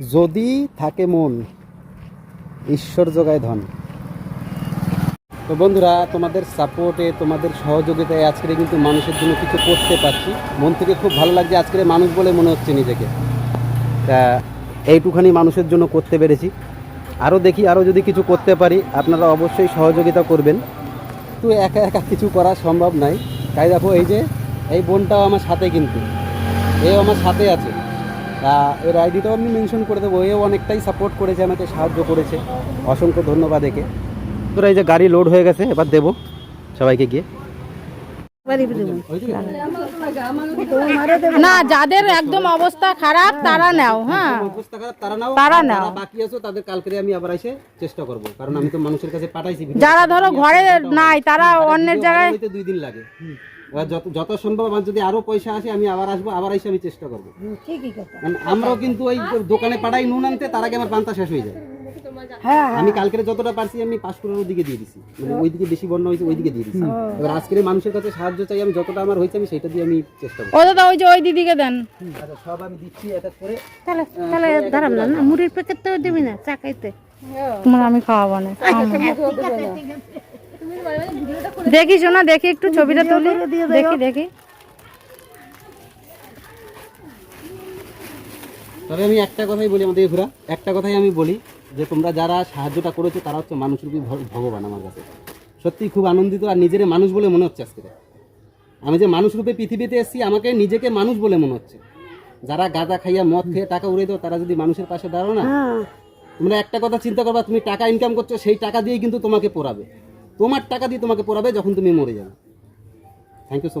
যদি থাকে মন, ঈশ্বর যোগায় ধন। তো বন্ধুরা, তোমাদের সাপোর্টে তোমাদের সহযোগিতায় আজকে কিন্তু মানুষের জন্য কিছু করতে পারছি। মন থেকে খুব ভালো লাগছে আজকে মানুষ বলে মনে হচ্ছে নিজেকে। তা এইটুখানি মানুষের জন্য করতে পেরেছি। আরও দেখি, আরও যদি কিছু করতে পারি, আপনারা অবশ্যই সহযোগিতা করবেন। তো একা একা কিছু করা সম্ভব নাই। তাই দেখো, এই যে, এই বোনটাও আমার সাথে কিন্তু। এও আমার সাথে আছে। এর আইডিটাও আমি মেনশন করে দেবো। এও অনেকটাই সাপোর্ট করেছে, আমাকে সাহায্য করেছে। অসংখ্য ধন্যবাদ একে। তোরা এই যে গাড়ি লোড হয়ে গেছে, এবার দেবো সবাইকে গিয়ে। না যাদের একদম অবস্থা খারাপ তারা নাও হ্যাঁ। অবস্থা খারাপ তারা নাও। তারা নাও। বাকি আছো তাদের কালকে আমি আবার এসে চেষ্টা করব। কারণ আমি তো মানুষের কাছে পাঠাইছি যারা ধরো ঘরে নাই তারা অন্যের জায়গায় দুই দিন লাগে। যত সম্ভব আমার যদি আরও পয়সা আসে আমি আবার আসব আবার এসে আমি চেষ্টা করব। আমরাও কিন্তু ওই দোকানে পাঠাই নুন আনতে তার আগে আমার পান্তা শেষ হয়ে যায়। আমি কালকে যতটা পারছি আমি পাঁশকুড়ার দিকে দিয়ে দিছি। মানে ওইদিকে বেশি বন্যা হয়েছে ওইদিকে দিয়ে দিছি। এবার আজকের মানুষের কাছে সাহায্য চাই আমি যতটা আমার হয়েছে আমি সেটা দিয়ে আমি চেষ্টা করব ও দাদা ওই যে ওই দিদিকে দেন। আচ্ছা সব আমি দিচ্ছি এক এক করে। তাহলে তাহলে দাঁড়াম না মুড়ির প্যাকেট তো দিবি না চা খাইতে। তোমার আমি খাওয়াবো না। দেখি শোনা দেখি একটু ছবিটা তুলি। দেখি দেখি। তবে আমি একটা কথাই বলি আমাদের ঘোরা। একটা কথাই আমি বলি যে তোমরা যারা সাহায্যটা করেছ তারা হচ্ছে মানুষরূপী ভ- ভগবান আমার কাছে। সত্যি খুব আনন্দিত আর নিজের মানুষ বলে মনে হচ্ছে আজকে। আমি যে মানুষ রূপে পৃথিবীতে এসেছি আমাকে নিজেকে মানুষ বলে মনে হচ্ছে। যারা গাঁজা খাইয়া মদ খেয়ে টাকা উড়ে দাও তারা যদি মানুষের পাশে দাঁড়াও না তোমরা একটা কথা চিন্তা করবা তুমি টাকা ইনকাম করছ সেই টাকা দিয়েই কিন্তু তোমাকে পড়াবে। তোমার টাকা দিয়ে তোমাকে পড়াবে যখন তুমি মরে যাবে। Thank you so much